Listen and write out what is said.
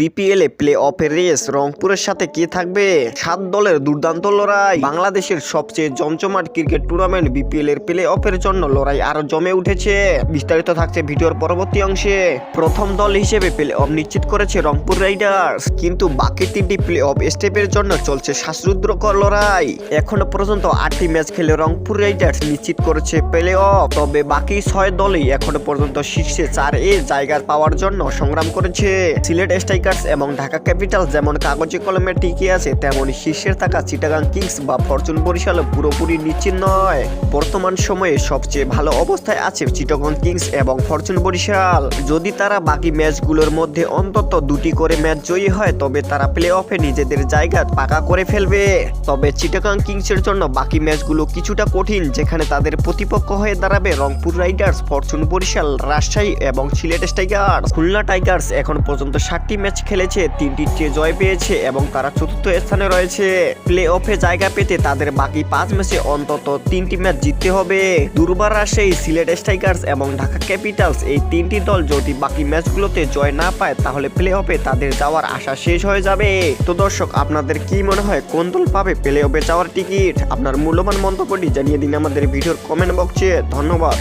BPL এ play অফের race রংপুরের সাথে কে থাকবে? সাত দলের দুর্দান্ত লড়াই। বাংলাদেশের সবচেয়ে জমজমাট ক্রিকেট টুর্নামেন্ট বিপিএল এর প্লে অফের জন্য লড়াই আরও জমে উঠেছে। বিস্তারিত থাকছে ভিডিওর পরবর্তী অংশে। প্রথম দল হিসেবে প্লে অফ নিশ্চিত করেছে রংপুর রাইডার্স, কিন্তু বাকি তিনটি প্লে অফ স্টেপের জন্য চলছে শ্বাসরুদ্রকর লড়াই। এখনও পর্যন্ত আটটি ম্যাচ খেলে রংপুর রাইডার্স নিশ্চিত করেছে প্লে অফ তবে বাকি ছয় দলই এখনও পর্যন্ত শীর্ষে চার এ জায়গা পাওয়ার জন্য সংগ্রাম করেছে। সিলেট স্ট্রাইকার্স এবং ঢাকা ক্যাপিটাল যেমন কাগজে কলমে টিকে আছে তেমনই শীর্ষের থাকা চিটাগাং কিংস বা ফরচুন বরিশাল পুরোপুরি নিশ্চিত নয়। বর্তমান সময়ে সবচেয়ে ভালো অবস্থায় আছে চিটাগং কিংস এবং ফরচুন বরিশাল। যদি তারা বাকি ম্যাচগুলোর মধ্যে অন্তত দুটি করে ম্যাচ জয়ী হয়, তবে তারা প্লে অফে নিজেদের জায়গা পাকা করে ফেলবে। তবে চিটাগাং কিংসের জন্য বাকি ম্যাচগুলো কিছুটা কঠিন, যেখানে তাদের প্রতিপক্ষ হয়ে দাঁড়াবে রংপুর রাইডার্স ফরচুন বরিশাল, রাজশাহী এবং সিলেট টাইগার্স খুলনা টাইগার্স এখন পর্যন্ত ষাটটি ম্যাচ খেলেছে তিনটিতে জয় পেয়েছে এবং তারা চতুর্থ স্থানে রয়েছে। প্লে অফে জায়গা পেতে তাদের বাকি পাঁচ ম্যাচে অন্তত তিনটি ম্যাচ জিততে হবে। দুর্বার রাজশাহী, সিলেট স্ট্রাইকার্স এবং ঢাকা ক্যাপিটালস এই তিনটি দল যদি বাকি ম্যাচগুলোতে জয় না পায়, তাহলে প্লে অফে তাদের যাওয়ার আশা শেষ হয়ে যাবে। তো দর্শক, আপনাদের কি মনে হয়, কোন দল পাবে প্লে অফে যাওয়ার টিকিট? আপনার মূল্যবান মন্তব্যটি জানিয়ে দিন আমাদের ভিডিওর কমেন্ট বক্সে ধন্যবাদ।